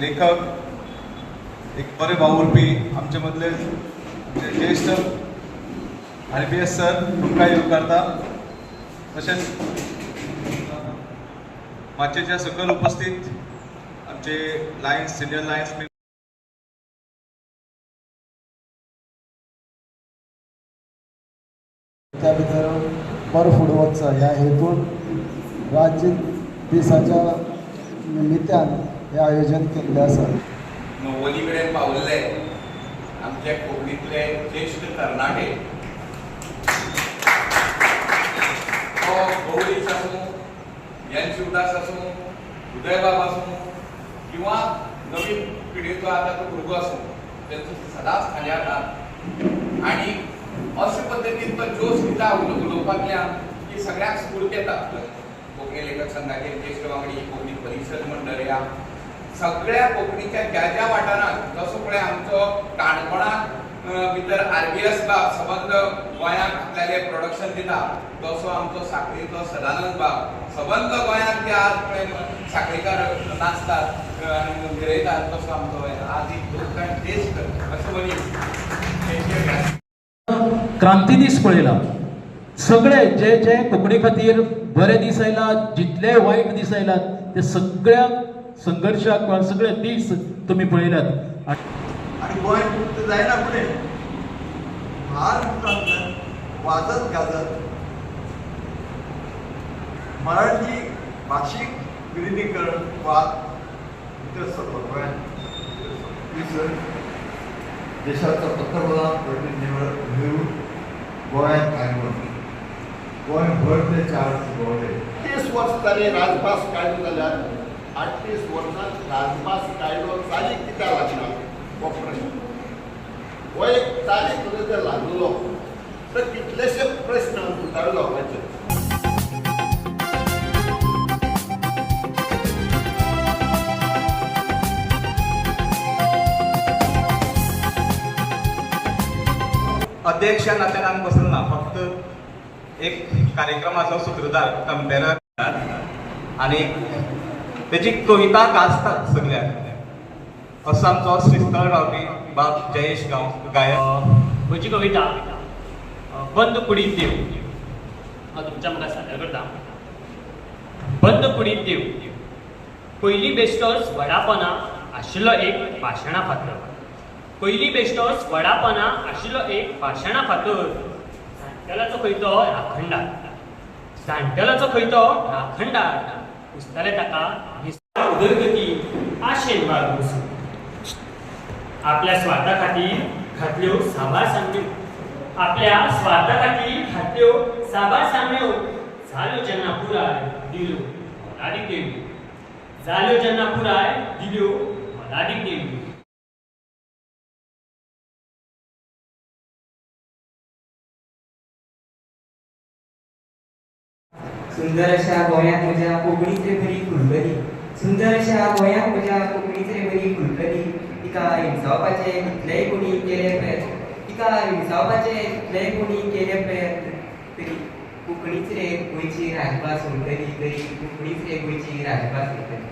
लेखक एक बरे भाऊ उरपी आमचे मदले ज्येष्ठ आय पी एस सर तुमकां येवं करता. तशेंच माचेच्या सकल उपस्थित आमचे लायन्स सिनियर लायन्स त्या भितर पर फुडें वचचा ह्या हेतून राज्य दिसाच्या निमित्यान हे आयोजन केल्लें आसा नव्वदी कडेन पावल्ले आमचे कोंकणीतले ज्येश्ठ तरणाटे तो हो, गौरीश आसूं एन आसूं उदयबाब आसूं किंवा नवीन पिढीचो आतां तो भुरगो आसूं तेचो सदांच फाल्यां आसा आनी अशे पद्दतीन तो जोश दिता उलो- उलोवपाकल्यान की सगळ्याक स्फूर्त येता कोंकणी लेखक संघाचे ज्येश्ठ वांगडी कोंकणी परिशद मंडळ या सगळ्या कोंकणीच्या ज्या ज्या वाठारांत जसो पळय आमचो काणकोणांत भितर आरबीएस बाब सबंद गोंयांत आपल्याले प्रोडक्शन दिता तसो आमचो साखळीचो सदानंद बाब सबंद गोंयांत ते आज पळय साखळीकार नाचतात आनी गिरयतात तसो आमचो आज एक लोककांड टेस्ट अशें मनीस क्रांती दीस पळयला सगळे जे जे कोंकणी खातीर बरे दीस आयला जितले वायट दीस आयलात ते सगळ्या संघर्शाक वा सगळे दीस तुमी पळयल्यात आणि गोंय मुक्त जायना फुडें महाराष्ट्रांतल्यान वाजत गाजत. मराठी भाशीक विलिनीकरण वाद गोंयांत भितर देशाचो पंतप्रधान पंडीत नेहरू नेहरू गोंयांत आयलो गोंयभर ते भोंवले तीस वर्स जाली राजभास कायदो जाल्यार आठतीस वर्सांत राजभास कायदो चालीक कित्याक लागना हो प्रश्न. हो एक चालीक जर लागलो तर कितलेशे प्रश्न सुटावे जावपाचे अध्यक्ष नात्यान बसलो ना फक्त एक कार्यक्रमाचो सूत्रधार कंपेरर आणि त्याची कविता गाजतात सगळ्या. असो आमचो श्रीस्थळ गावपी बाब जयेश गांव गायक. म्हजी कविता? बंद कुडीत देव. हांव तुमच्या म्हाका सादर करता बंद कुडीत देव. पयली बेश्टोस वडापना आशिल्लो एक भाशणा फातर. पयली बेश्टोस वडापना आशिल्लो एक भाशणा फातर. जाणटेलाचो खंयचो राखणदार. जाणटेलाचो खंयचो राखणदार. विस्तारे ताका निस्तार उदरगती आशेन बाळगूस आपल्या स्वार्था खातीर घातल्यो साबार सांगण्यो आपल्या स्वार्था खातीर घातल्यो साबार सांगण्यो जाल्यो जेन्ना पुराय दिल्यो मलाडीक देवी जाल्यो जेन्ना पुराय दिल्यो मलाडीक देवी सुंदर अशा गोंयांत म्हज्या कोंकणीच बरी फुलकली सुंदर अशा गोंयांत म्हज्या कोंकणीच बरी फुलकली तिका हिंसावपाचे कितलेय कोणी केले प्रयत्न. तिका हिंसावपाचे कितलेय कोणी केले प्रयत्न. तरी कोंकणीच रे गोंयची राजभास उरतली तरी कोंकणीच रे गोंयची राजभास उरतली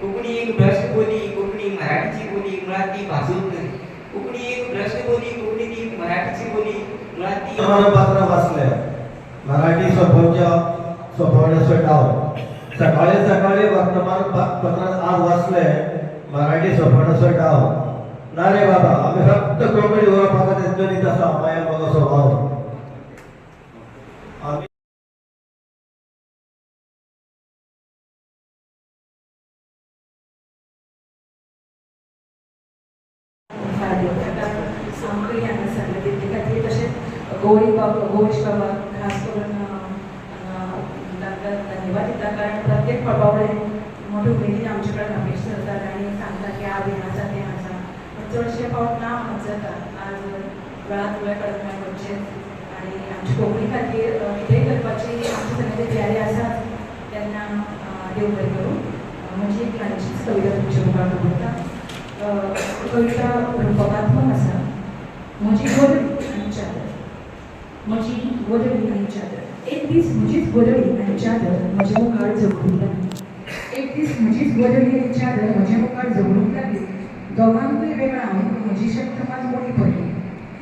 कोंकणी एक भ्रश्ट बोली कोंकणी मराठीची बोली मुळात ती भासूच न्हय कोंकणी एक भ्रश्ट बोली कोंकणी ती मराठीची बोली मुळात ती पात्र वाचल्या. मराठी स्वभावच्या सोपवण्याचं डाव सकाळी सकाळी वर्तमानपत्रात आज वाचलंय मराठी सोपवण्याचं डाव ना रे बाबा आम्ही फक्त कोंबडी कोंकणी उरपाक तेंच्यांनी तसा माया बघा स्वभाव. आम्ही सामकें हांगा बाबा खास करून तांकां धन्यवाद दिता कारण प्रत्येक फावटी मोठे उमेदीन आमचे कडेन अपेक्षा जातात आनी सांगता की आज हें आसा तें चडशे फावट ना म्हणत जाता आज वेळांत वेळ काडून हांवें करचें आनी आमच्या कोंकणी खातीर कितेंय करपाची आमचे सगळे तयारी आसा तेन्ना देव बरें करूं. म्हणजे एक ल्हानशीच कविता तुमच्या मुखार दवरता कविता रूपकात्मक आसा म्हजी गोदडी आनी चादर. म्हजी गोदडी आनी चादर. एक दीस म्हजीच गोदडी आनी चादर म्हज्या मुखार झगडीला एक दीस म्हजीच गोदडी चादर म्हज्या मुखार जगणूक लागली दोगांकूय वेगळा हांव म्हजी शक्तमात मोडी पडली?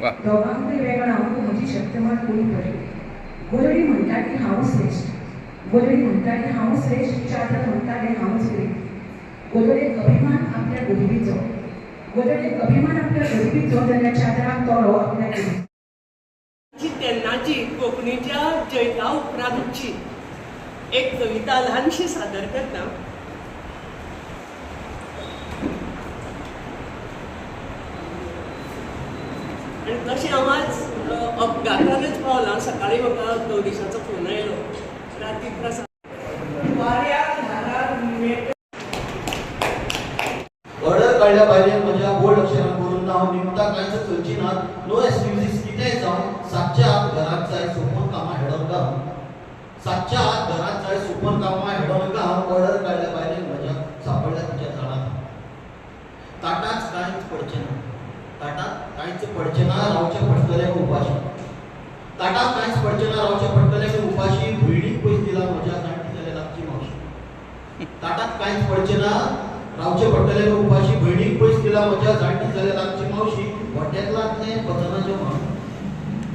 वा. दोगांकूय वेगळा हांव म्हजी शक्तमात मोडी पडली? गोदडी म्हणटा की हांव श्रेश्ठ गोदडी म्हणटा की हांव श्रेश्ठ चादर म्हणटाले हांवच ग्रेट गोदडेक अभिमान आपल्या गरिबीचो. गोदडेक अभिमान आपल्या गरिबीचो जाल्यार चादराक तोळो आपल्या तेन्नाची कोंकणीच्या जैता उपरांतची एक कविता ल्हानशी सादर करता आणि तशें हांव आज अपघातानच पावलां. सकाळीं म्हाका गौरीशाचो फोन आयलो राती प्रसाद. वाऱ्याक धाराक मेट ऑर्डर काडल्या भायल्यान म्हज्या बोर्ड अक्षरान नाव निमता कांयच चलची ना नो एक्सक्युजीस कितेंय जावं सातच्या आत घरात जाय सोपून कामां हेडोन घाल सातच्या आत घरात जाय सोपून कामां हेडोन ऑर्डर काडल्या पाहिजे म्हज्या सापडल्या तुज्या झाडात ताटाच कांयच पडचें ना ताटात कांयच पडचें ना रावचें पडटलें उपाशी. ताटात कांयच पडचें ना रावचें पडटलें उपाशी भयणीक पयस दिला म्हज्या जाणटी जाल्यार लागची मावशी. ताटात कांयच पडचें ना रावचें पडटलें उपाशी भयणीक पयस दिला म्हज्या जाणटी जाल्यार लागची मावशी. हॉटेलांतलें पतना जेवण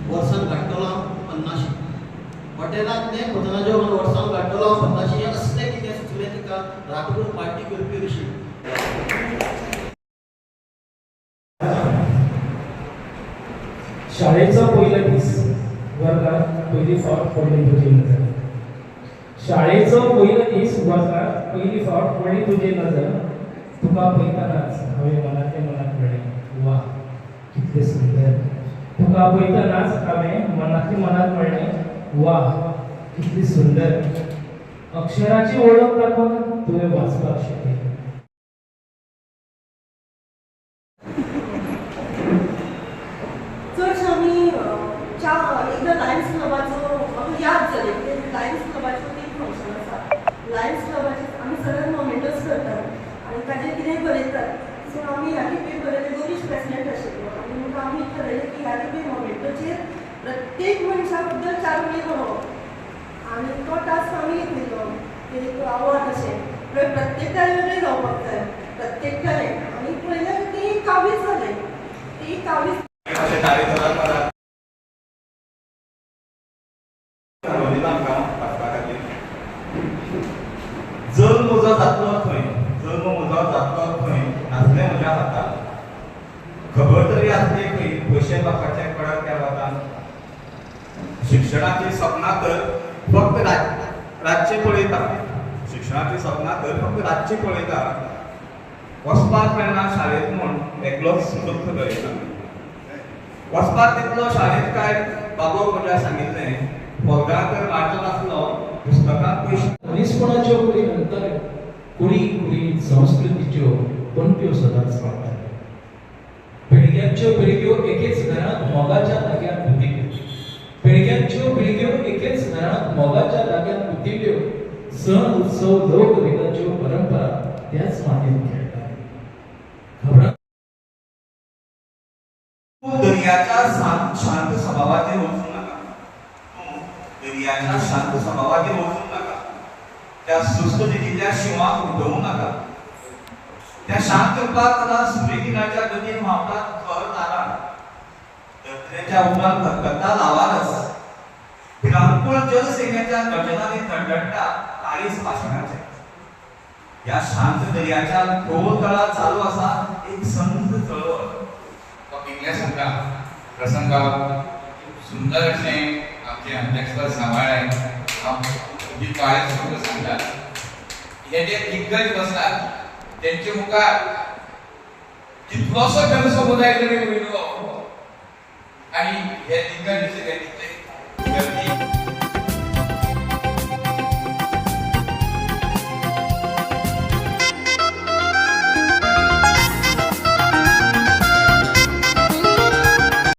वर्सान काडटलो हांव पन्नाशी हॉटेलांतले पतना जेवण वर्सान काडटलो हांव पन्नाशी हें असलें कितें सुचलें तिका रातभर पार्टी करपी अशी शाळेचा पहिला दीस वर्गात पहिली फावट पडली तुझी नजर. शाळेचो पहिलो दीस वर्गात पहिली फावट पडली तुझी नजर. तुका पळयतानाच हांवें मनांतल्या मनात म्हणलें वा कितलें सुंदर. तुका पळयतानाच हांवें मनांतल्या मनात म्हणलें वा कितली सुंदर. अक्षराची ओळख दाखोवन तुवें वाचपाक शिकयलें चडशे आमी च्या एकदां लायन्स क्लबाचो म्हाका याद जालें कितें लायन्स क्लबाचो एक फंक्शन आसा लायन्स क्लबाचे आमी सगळे मोमेंटोज करतात आनी ताजेर कितेंय बरयतात सो आमी ह्या खेपे बरयलें गोरीश प्रेसिडेंट आशिल्लो आनी आमी थारायलें की ह्या खेपे मोमेंटोचेर प्रत्येक मनशा बद्दल तो टास्क आमी की एक आवड अशें तर प्रत्येकान वेगळें जावपाक जाय प्रत्येकालें. आनी पयलें ती कावीज जालें ती कावीज आमकां खातीर जल्म म्हजो जातलो खंय जल्म म्हजो जातलो खंय नासलें म्हज्या हातान खबर तरी आसली खंय पयशे लोकांचे कडक त्या वतान शिक्षणाची सपनां तर फक्त रात रातचे पळयता शिक्षणाची सपनां तर फक्त रातची पळयता वचपाक मेळना शाळेंत म्हूण एकलोच दुख्ख धरयता वचपाक तितलो शाळेंत काय बाबो म्हज्या सांगिल्लें फोगां तर वाटत नासलो पुस्तकांत पयशे मनीसपणाच्यो कुडी नंतर? कुडी कुडी संस्कृतीच्यो पणप्यो सदांच वाडटात पिळग्यांच्यो पिळग्यो एकेच घरांत मोगाच्या सण उत्सव लोकगीतांची परंपरा त्याच मातीत खेळत आहे दर्याच्या शांत स्वभावाचे ओळखू नका. दर्याच्या शांत स्वभावाचे ओळखू नका. त्या सुस्त दिलेल्या शिवा उठवू नका. त्या शांत प्रार्थना सूर्यकिरणाच्या गतीत मावतात कर नारा दत्र्याच्या उन्हात कत्ता लावा या शांत दर्याच्या खोल तळात चालू आसा एक संत चळवळ कितले सांगता प्रसंगात सुंदर अशें आमचे अध्यक्ष सांबाळ्ळे जी काळे सुंदर सांगतात. हे जे दिग्गज बसतात तेंचे मुखार कितलोसो जनसमुदाय जरी उरलो आनी हे दिग्गज